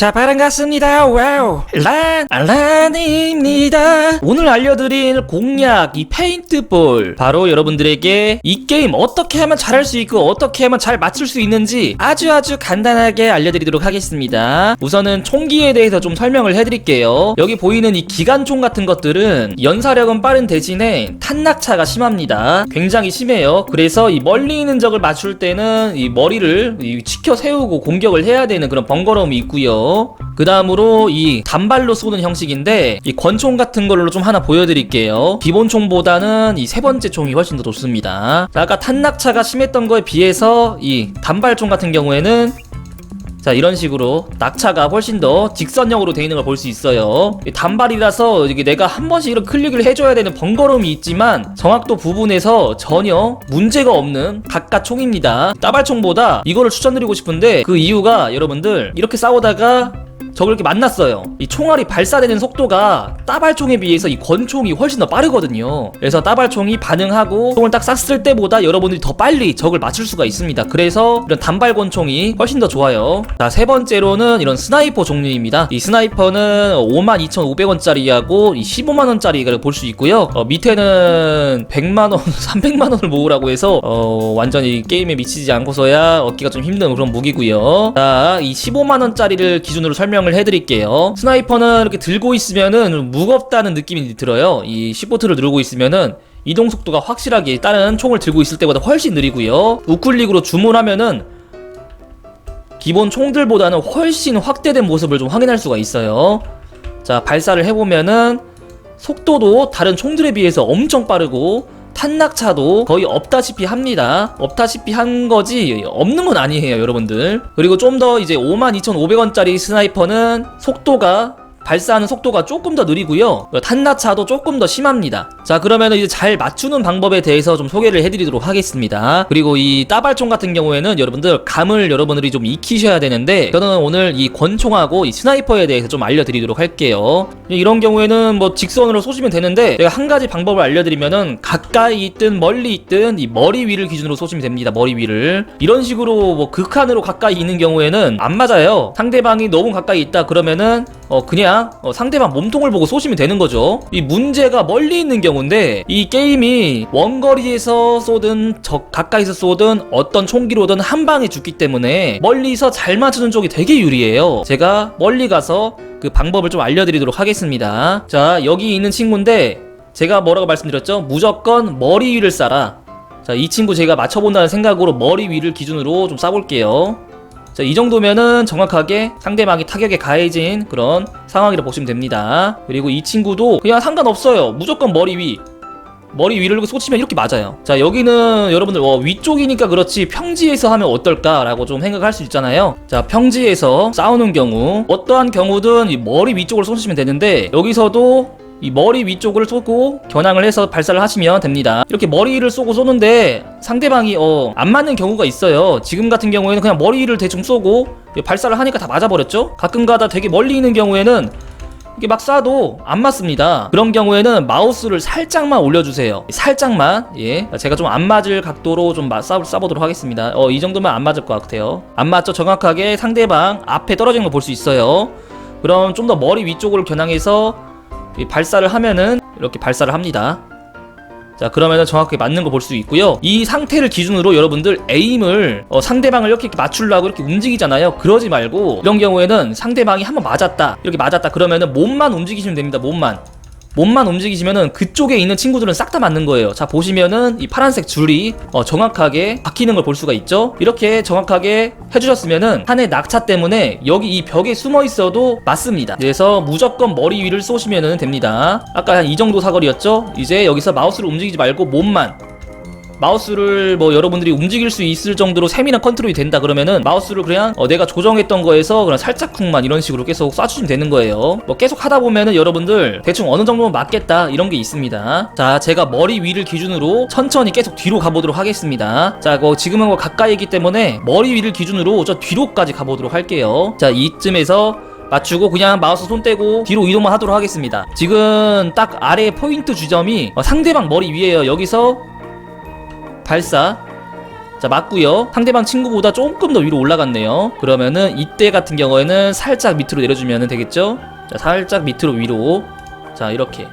자, 반갑습니다. 와우. 란, 란입니다. 오늘 알려드릴 공략, 이 페인트볼. 바로 여러분들에게 이 게임 어떻게 하면 잘할 수 있고, 어떻게 하면 잘 맞출 수 있는지 아주 아주 간단하게 알려드리도록 하겠습니다. 우선은 총기에 대해서 좀 설명을 해드릴게요. 여기 보이는 이 기관총 같은 것들은 연사력은 빠른 대신에 탄낙차가 심합니다. 굉장히 심해요. 그래서 이 멀리 있는 적을 맞출 때는 이 머리를 이 치켜 세우고 공격을 해야 되는 그런 번거로움이 있고요. 그 다음으로 이 단발로 쏘는 형식인데 이 권총 같은 걸로 좀 하나 보여드릴게요. 기본 총보다는 이 세 번째 총이 훨씬 더 좋습니다. 자, 아까 탄낙차가 심했던 거에 비해서 이 단발총 같은 경우에는 자 이런 식으로 낙차가 훨씬 더 직선형으로 되어 있는 걸 볼 수 있어요. 이 단발이라서 이게 내가 한 번씩 이런 클릭을 해줘야 되는 번거로움이 있지만 정확도 부분에서 전혀 문제가 없는 각각 총입니다. 따발총보다 이거를 추천드리고 싶은데 그 이유가 여러분들 이렇게 싸우다가 적을 이렇게 만났어요. 이 총알이 발사되는 속도가 따발총에 비해서 이 권총이 훨씬 더 빠르거든요. 그래서 따발총이 반응하고 총을 딱 쐈을 때보다 여러분들이 더 빨리 적을 맞출 수가 있습니다. 그래서 이런 단발 권총이 훨씬 더 좋아요. 자, 세 번째로는 이런 스나이퍼 종류입니다. 이 스나이퍼는 52,500원짜리하고 이 15만원짜리를 볼 수 있고요. 어, 밑에는 100만원, 300만원을 모으라고 해서 어, 완전히 게임에 미치지 않고서야 얻기가 좀 힘든 그런 무기고요. 자, 이 15만원짜리를 기준으로 설명을 해드릴게요. 스나이퍼는 이렇게 들고 있으면은 좀 무겁다는 느낌이 들어요. 이 시포트를 누르고 있으면은 이동 속도가 확실하게 다른 총을 들고 있을 때보다 훨씬 느리고요. 우클릭으로 주문하면은 기본 총들보다는 훨씬 확대된 모습을 좀 확인할 수가 있어요. 자, 발사를 해보면은 속도도 다른 총들에 비해서 엄청 빠르고 탄낙차도 거의 없다시피 합니다. 없다시피 한 거지 없는 건 아니에요, 여러분들. 그리고 좀 더 이제 52,500원짜리 스나이퍼는 속도가 발사하는 속도가 조금 더 느리고요. 탄낙차도 조금 더 심합니다. 자, 그러면 이제 잘 맞추는 방법에 대해서 좀 소개를 해드리도록 하겠습니다. 그리고 이 따발총 같은 경우에는 여러분들 감을 여러분들이 좀 익히셔야 되는데 저는 오늘 이 권총하고 이 스나이퍼에 대해서 좀 알려드리도록 할게요. 이런 경우에는 뭐 직선으로 쏘시면 되는데 제가 한 가지 방법을 알려드리면은 가까이 있든 멀리 있든 이 머리 위를 기준으로 쏘시면 됩니다. 머리 위를 이런 식으로 뭐 극한으로 가까이 있는 경우에는 안 맞아요. 상대방이 너무 가까이 있다 그러면은 어 그냥 어 상대방 몸통을 보고 쏘시면 되는 거죠. 이 문제가 멀리 있는 경우인데 이 게임이 원거리에서 쏘든 적 가까이서 쏘든 어떤 총기로든 한 방에 죽기 때문에 멀리서 잘 맞추는 쪽이 되게 유리해요. 제가 멀리 가서 그 방법을 좀 알려드리도록 하겠습니다. 자 여기 있는 친구인데 제가 뭐라고 말씀드렸죠? 무조건 머리 위를 쏴라. 자, 이 친구 제가 맞춰본다는 생각으로 머리 위를 기준으로 좀 쏴볼게요. 자, 이 정도면은 정확하게 상대방이 타격에 가해진 그런 상황이라고 보시면 됩니다. 그리고 이 친구도 그냥 상관없어요. 무조건 머리 위. 머리 위를 쏘치면 이렇게 맞아요. 자, 여기는 여러분들 어, 위쪽이니까 그렇지 평지에서 하면 어떨까라고 좀 생각할 수 있잖아요. 자, 평지에서 싸우는 경우 어떠한 경우든 이 머리 위쪽으로 쏘시면 되는데 여기서도 이 머리 위쪽을 쏘고 겨냥을 해서 발사를 하시면 됩니다. 이렇게 머리를 쏘고 쏘는데 상대방이 어, 안 맞는 경우가 있어요. 지금 같은 경우에는 그냥 머리를 대충 쏘고 발사를 하니까 다 맞아버렸죠. 가끔가다 되게 멀리 있는 경우에는 이게 막 쏴도 안 맞습니다. 그런 경우에는 마우스를 살짝만 올려주세요. 살짝만 예 제가 좀 안 맞을 각도로 좀 쏴, 쏴보도록 하겠습니다. 어 이 정도면 안 맞을 것 같아요. 안 맞죠? 정확하게 상대방 앞에 떨어지는 거볼수 있어요. 그럼 좀 더 머리 위쪽으로 겨냥해서 이 발사를 하면은 이렇게 발사를 합니다. 자 그러면은 정확하게 맞는 거 볼 수 있고요. 이 상태를 기준으로 여러분들 에임을 어, 상대방을 이렇게 맞추려고 이렇게 움직이잖아요. 그러지 말고 이런 경우에는 상대방이 한번 맞았다 이렇게 맞았다 그러면은 몸만 움직이시면 됩니다 몸만 몸만 움직이시면은 그쪽에 있는 친구들은 싹 다 맞는 거예요. 자 보시면은 이 파란색 줄이 어, 정확하게 박히는 걸 볼 수가 있죠. 이렇게 정확하게 해주셨으면은 한해 낙차 때문에 여기 이 벽에 숨어 있어도 맞습니다. 그래서 무조건 머리 위를 쏘시면은 됩니다. 아까 한 이 정도 사거리였죠. 이제 여기서 마우스를 움직이지 말고 몸만 마우스를 뭐 여러분들이 움직일 수 있을 정도로 세밀한 컨트롤이 된다 그러면은 마우스를 그냥 어 내가 조정했던 거에서 그냥 살짝쿵만 이런 식으로 계속 쏴주시면 되는 거예요. 뭐 계속 하다 보면은 여러분들 대충 어느 정도면 맞겠다 이런 게 있습니다. 자, 제가 머리 위를 기준으로 천천히 계속 뒤로 가보도록 하겠습니다. 자, 뭐 지금은 뭐 가까이기 때문에 머리 위를 기준으로 저 뒤로까지 가보도록 할게요. 자, 이쯤에서 맞추고 그냥 마우스 손 떼고 뒤로 이동만 하도록 하겠습니다. 지금 딱 아래 포인트 주점이 어, 상대방 머리 위에요. 여기서 발사. 자 맞고요. 상대방 친구보다 조금 더 위로 올라갔네요. 그러면은 이때 같은 경우에는 살짝 밑으로 내려주면 되겠죠? 자 살짝 밑으로 위로. 자 이렇게.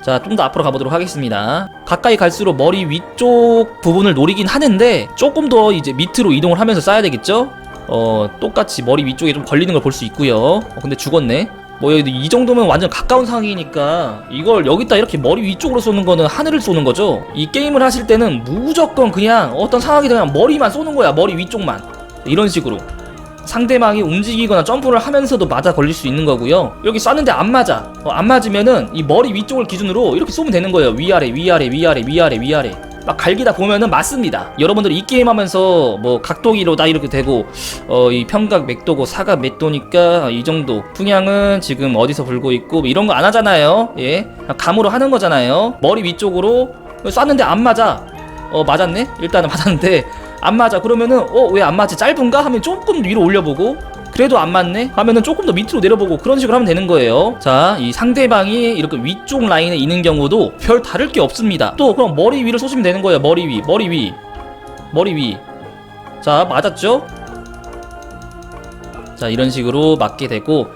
자 좀 더 앞으로 가보도록 하겠습니다. 가까이 갈수록 머리 위쪽 부분을 노리긴 하는데 조금 더 이제 밑으로 이동을 하면서 쏴야 되겠죠? 어 똑같이 머리 위쪽에 좀 걸리는 걸 볼 수 있고요. 어, 근데 죽었네 뭐 이 정도면 완전 가까운 상황이니까 이걸 여기다 이렇게 머리 위쪽으로 쏘는 거는 하늘을 쏘는 거죠? 이 게임을 하실 때는 무조건 그냥 어떤 상황이든 그냥 머리만 쏘는 거야 머리 위쪽만. 이런 식으로. 상대방이 움직이거나 점프를 하면서도 맞아 걸릴 수 있는 거고요. 여기 쐈는데 안 맞아. 어, 안 맞으면은 이 머리 위쪽을 기준으로 이렇게 쏘면 되는 거예요. 위아래 위아래 위아래 위아래 위아래 막 갈기다 보면은 맞습니다. 여러분들 이 게임 하면서 뭐 각도기로 다 이렇게 되고 어 이 평각 몇 도고 사각 몇 도니까 이 정도 풍향은 지금 어디서 불고 있고 뭐 이런 거 안 하잖아요. 예. 감으로 하는 거잖아요. 머리 위쪽으로 쐈는데 안 맞아. 어 맞았네. 일단은 맞았는데 안 맞아. 그러면은 어 왜 안 맞지? 짧은가 하면 조금 위로 올려보고 그래도 안 맞네? 하면은 조금 더 밑으로 내려보고 그런 식으로 하면 되는 거예요. 자, 이 상대방이 이렇게 위쪽 라인에 있는 경우도 별 다를 게 없습니다. 또 그럼 머리 위를 쏘시면 되는 거예요. 머리 위, 머리 위, 머리 위. 자, 맞았죠? 자, 이런 식으로 맞게 되고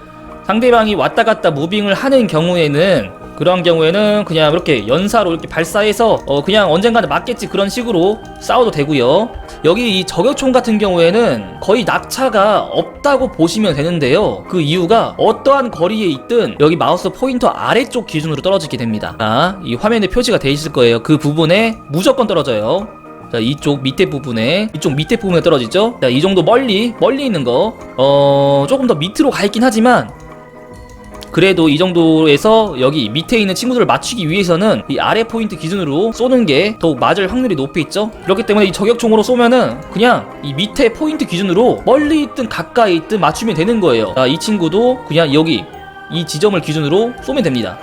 상대방이 왔다 갔다 무빙을 하는 경우에는 그런 경우에는 그냥 이렇게 연사로 이렇게 발사해서 어 그냥 언젠가는 맞겠지 그런 식으로 싸워도 되고요. 여기 이 저격총 같은 경우에는 거의 낙차가 없다고 보시면 되는데요. 그 이유가 어떠한 거리에 있든 여기 마우스 포인터 아래쪽 기준으로 떨어지게 됩니다. 자, 이 화면에 표시가 돼 있을 거예요. 그 부분에 무조건 떨어져요. 자, 이쪽 밑에 부분에, 이쪽 밑에 부분에 떨어지죠? 자, 이 정도 멀리, 멀리 있는 거, 어, 조금 더 밑으로 가 있긴 하지만, 그래도 이 정도에서 여기 밑에 있는 친구들을 맞추기 위해서는 이 아래 포인트 기준으로 쏘는 게 더욱 맞을 확률이 높이 있죠? 그렇기 때문에 이 저격총으로 쏘면은 그냥 이 밑에 포인트 기준으로 멀리 있든 가까이 있든 맞추면 되는 거예요. 자, 이 친구도 그냥 여기 이 지점을 기준으로 쏘면 됩니다.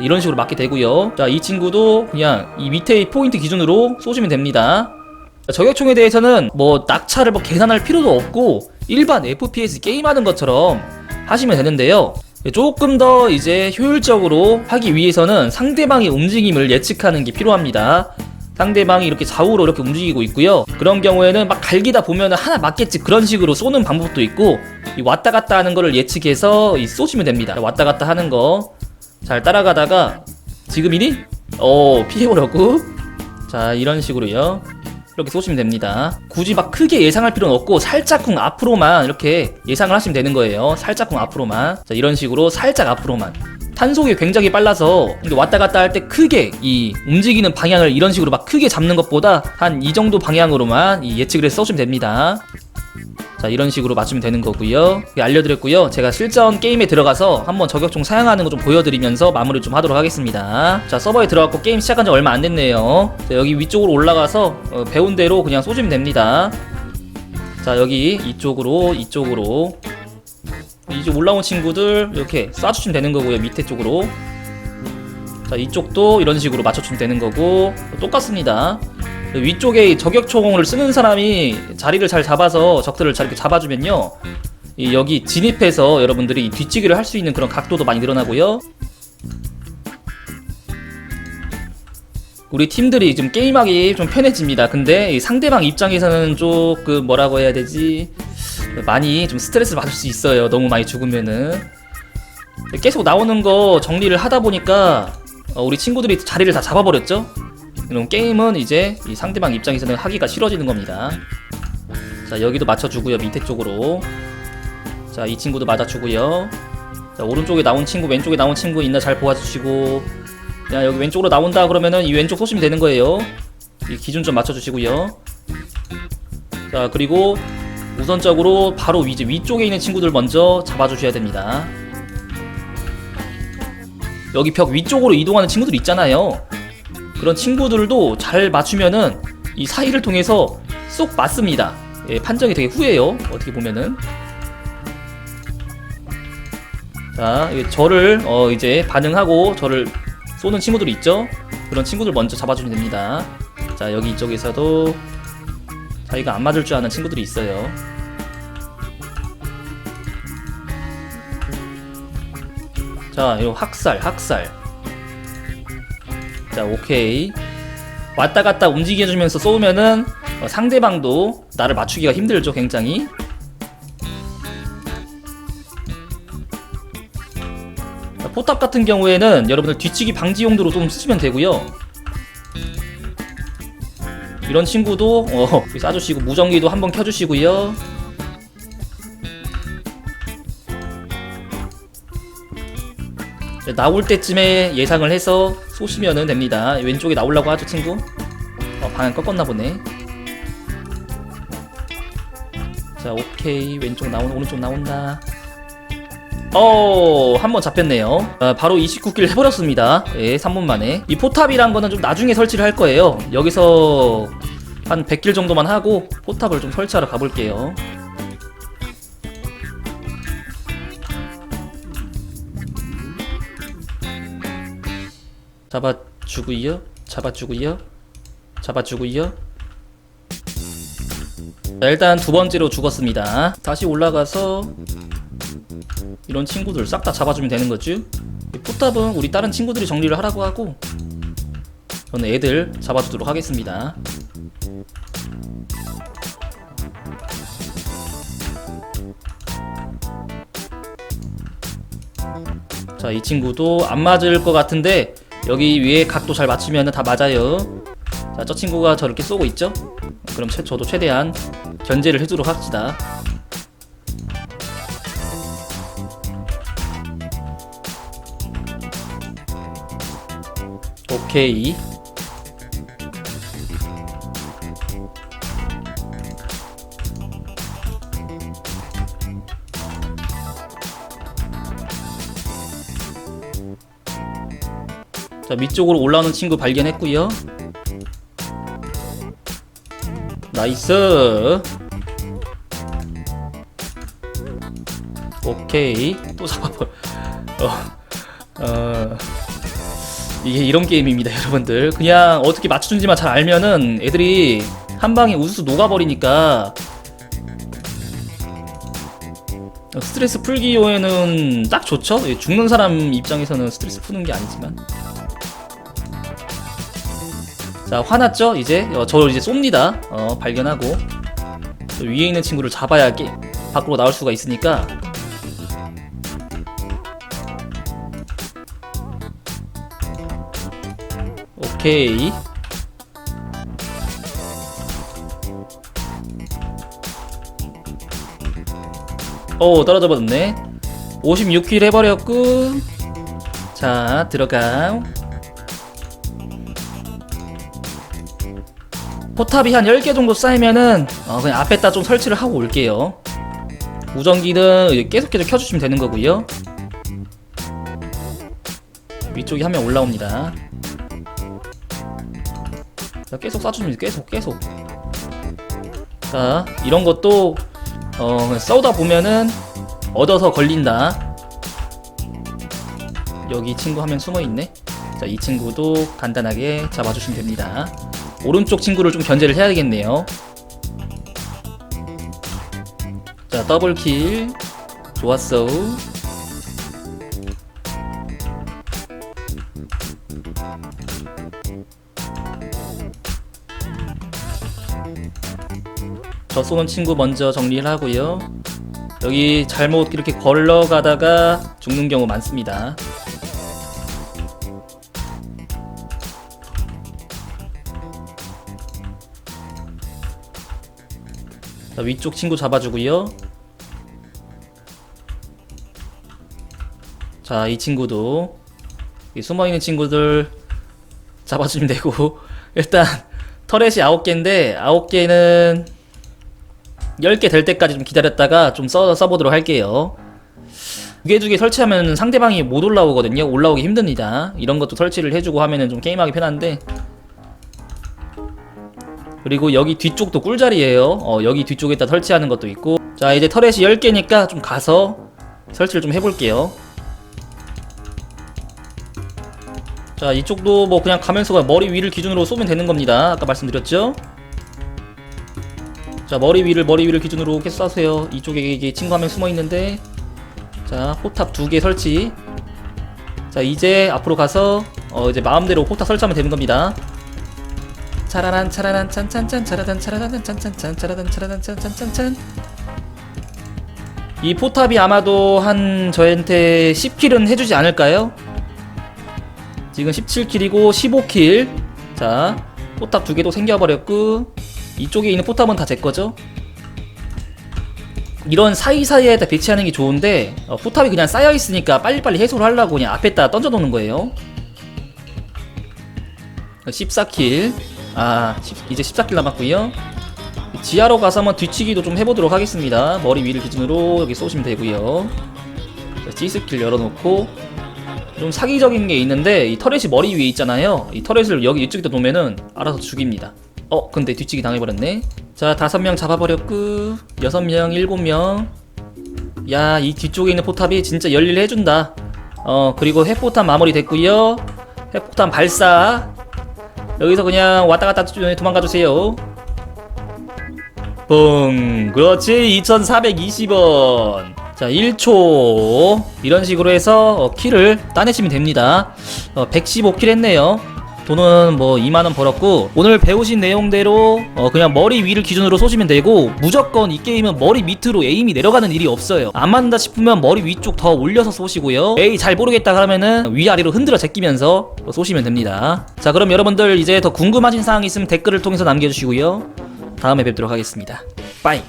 이런 식으로 맞게 되고요. 자, 이 친구도 그냥 이 밑에 포인트 기준으로 쏘시면 됩니다. 자, 저격총에 대해서는 뭐 낙차를 뭐 계산할 필요도 없고 일반 FPS 게임하는 것처럼 하시면 되는데요. 조금 더 이제 효율적으로 하기 위해서는 상대방의 움직임을 예측하는 게 필요합니다. 상대방이 이렇게 좌우로 이렇게 움직이고 있고요. 그런 경우에는 막 갈기다 보면 하나 맞겠지 그런 식으로 쏘는 방법도 있고 이 왔다 갔다 하는 거를 예측해서 이 쏘시면 됩니다. 왔다 갔다 하는 거 잘 따라가다가 지금 이니? 어 피해보려고 자 이런 식으로요. 이렇게 쏘시면 됩니다. 굳이 막 크게 예상할 필요는 없고 살짝쿵 앞으로만 이렇게 예상을 하시면 되는 거예요. 살짝쿵 앞으로만. 자, 이런 식으로 살짝 앞으로만. 탄속이 굉장히 빨라서 왔다 갔다 할 때 크게 이 움직이는 방향을 이런 식으로 막 크게 잡는 것보다 한 이 정도 방향으로만 이 예측을 해서 써주면 됩니다. 자 이런 식으로 맞추면 되는 거고요. 예, 알려드렸고요. 제가 실전 게임에 들어가서 한번 저격총 사용하는 거 좀 보여드리면서 마무리 좀 하도록 하겠습니다. 자 서버에 들어갔고 게임 시작한 지 얼마 안 됐네요. 자, 여기 위쪽으로 올라가서 어, 배운 대로 그냥 쏘시면 됩니다. 자 여기 이쪽으로 이쪽으로. 이제 올라온 친구들 이렇게 쏴주시면 되는 거고요 밑에 쪽으로. 자 이쪽도 이런 식으로 맞춰주면 되는 거고 똑같습니다 위쪽에 저격총을 쓰는 사람이 자리를 잘 잡아서 적들을 잘 이렇게 잡아주면요. 이 여기 진입해서 여러분들이 이 뒤치기를 할 수 있는 그런 각도도 많이 늘어나고요. 우리 팀들이 좀 게임하기 좀 편해집니다. 근데 이 상대방 입장에서는 조금 뭐라고 해야 되지? 많이 좀 스트레스를 받을 수 있어요. 너무 많이 죽으면은. 계속 나오는 거 정리를 하다 보니까 어, 우리 친구들이 자리를 다 잡아버렸죠 그럼 게임은 이제 이 상대방 입장에서는 하기가 싫어지는 겁니다. 자 여기도 맞춰주고요 밑에 쪽으로. 자 이 친구도 맞아주고요. 자 오른쪽에 나온 친구 왼쪽에 나온 친구 있나 잘 보아주시고. 야 여기 왼쪽으로 나온다 그러면은 이 왼쪽 쏘시면 되는 거예요. 이 기준 좀 맞춰주시고요. 자 그리고 우선적으로 바로 이제 위쪽에 있는 친구들 먼저 잡아주셔야 됩니다. 여기 벽 위쪽으로 이동하는 친구들 있잖아요 그런 친구들도 잘 맞추면은 이 사이를 통해서 쏙 맞습니다. 예, 판정이 되게 후해요. 어떻게 보면은. 자, 저를 어 이제 반응하고 저를 쏘는 친구들이 있죠. 그런 친구들 먼저 잡아주면 됩니다. 자, 여기 이쪽에서도 자기가 안 맞을 줄 아는 친구들이 있어요. 자, 이거 학살, 학살. 자 오케이. 왔다 갔다 움직여주면서 쏘면은 어, 상대방도 나를 맞추기가 힘들죠 굉장히. 자, 포탑 같은 경우에는 여러분들 뒤치기 방지 용도로 좀 쓰시면 되고요. 이런 친구도 어, 쏴주시고 무전기도 한번 켜주시고요 나올 때쯤에 예상을 해서 쏘시면 됩니다 왼쪽에 나오려고 하죠 친구 어, 방향 꺾었나 보네 자 오케이 왼쪽 나오는 오른쪽 나온다 어, 한 번 잡혔네요. 어, 바로 29킬 해버렸습니다. 예, 3분 만에. 이 포탑이란 거는 좀 나중에 설치를 할 거예요. 여기서 한 100킬 정도만 하고 포탑을 좀 설치하러 가볼게요. 잡아주고요. 잡아주고요. 잡아주고요. 자, 일단 두 번째로 죽었습니다. 다시 올라가서 이런 친구들 싹 다 잡아주면 되는 거죠. 이 포탑은 우리 다른 친구들이 정리를 하라고 하고 저는 애들 잡아주도록 하겠습니다. 자, 이 친구도 안 맞을 것 같은데 여기 위에 각도 잘 맞추면 다 맞아요. 자, 저 친구가 저렇게 쏘고 있죠? 그럼 최, 저도 최대한 견제를 해주도록 합시다. 오케이. 자, 위쪽으로 올라오는 친구 발견했고요. 나이스. 오케이. 또 잡아버. 어. 어. 이게 이런 게임입니다, 여러분들. 그냥 어떻게 맞추는지만 잘 알면은 애들이 한 방에 우수수 녹아버리니까 스트레스 풀기용에는 딱 좋죠. 예, 죽는 사람 입장에서는 스트레스 푸는 게 아니지만. 자, 화났죠? 이제 어, 저 이제 쏩니다. 어, 발견하고 저 위에 있는 친구를 잡아야 게, 밖으로 나올 수가 있으니까. 오케이. 오 떨어져 버렸네 56킬 해버렸고 자 들어가 포탑이 한 10개 정도 쌓이면은 어, 그냥 앞에다 좀 설치를 하고 올게요. 무전기는 이제 계속 계속 켜주시면 되는 거고요. 위쪽에 한 명 올라옵니다. 자, 계속 쏴주면 계속 계속. 자 이런 것도 어 싸우다 보면은 얻어서 걸린다. 여기 친구 한 명 숨어있네. 자 이 친구도 간단하게 잡아주시면 됩니다 오른쪽 친구를 좀 견제를 해야 되겠네요 자 더블킬 좋았어 저 쏘는 친구 먼저 정리를 하고요. 여기 잘못 이렇게 걸러가다가 죽는 경우 많습니다. 자, 위쪽 친구 잡아주고요. 자, 이 친구도 이 숨어있는 친구들 잡아주면 되고 일단 터렛이 9개인데 9개는 10개 될 때까지 좀 기다렸다가 좀 써, 써보도록 할게요. 두개 두 개 설치하면 상대방이 못 올라오거든요. 올라오기 힘듭니다. 이런 것도 설치를 해주고 하면은 좀 게임하기 편한데. 그리고 여기 뒤쪽도 꿀자리예요. 어, 여기 뒤쪽에다 설치하는 것도 있고. 자, 이제 터렛이 10개니까 좀 가서 설치를 좀 해볼게요. 자, 이쪽도 뭐 그냥 가면서 머리 위를 기준으로 쏘면 되는 겁니다. 아까 말씀드렸죠? 자 머리 위를 머리 위를 기준으로 계속 쏴세요 이쪽에 이게 친구 한 명 숨어 있는데 자 포탑 두 개 설치 자 이제 앞으로 가서 어 이제 마음대로 포탑 설치하면 되는 겁니다 차라란 차라란 짠짠짠 차라단 차라단 짠짠짠 차라단 차라단 짠짠짠짠 이 포탑이 아마도 한 저한테 10킬은 해주지 않을까요? 지금 17킬이고 15킬 자 포탑 두 개도 생겨버렸고 이쪽에 있는 포탑은 다 제 거죠? 이런 사이사이에다 배치하는 게 좋은데 어, 포탑이 그냥 쌓여 있으니까 빨리빨리 해소를 하려고 그냥 앞에다 던져 놓는 거예요. 14킬. 아, 10 이제 14킬 남았고요. 지하로 가서 한번 뒤치기도 좀 해보도록 하겠습니다. 머리 위를 기준으로 여기 쏘시면 되고요. G스킬 열어놓고 좀 사기적인 게 있는데 이 터렛이 머리 위에 있잖아요. 이 터렛을 여기 이쪽에다 놓으면은 알아서 죽입니다. 어, 근데 뒤치기 당해버렸네. 자, 다섯 명 잡아버렸고 여섯 명, 일곱 명. 야, 이 뒤쪽에 있는 포탑이 진짜 열일 해준다. 어, 그리고 핵포탄 마무리 됐고요. 핵포탄 발사. 여기서 그냥 왔다 갔다 도망가 주세요. 뿡. 그렇지. 2420원. 자, 1초. 이런 식으로 해서 어, 킬을 따내시면 됩니다. 어, 115킬 했네요. 돈은 뭐 2만원 벌었고 오늘 배우신 내용대로 어, 그냥 머리 위를 기준으로 쏘시면 되고 무조건 이 게임은 머리 밑으로 에임이 내려가는 일이 없어요. 안 맞는다 싶으면 머리 위쪽 더 올려서 쏘시고요. 에이 잘 모르겠다 그러면은 위아래로 흔들어 제끼면서 쏘시면 됩니다. 자 그럼 여러분들 이제 더 궁금하신 사항 있으면 댓글을 통해서 남겨주시고요. 다음에 뵙도록 하겠습니다. 빠이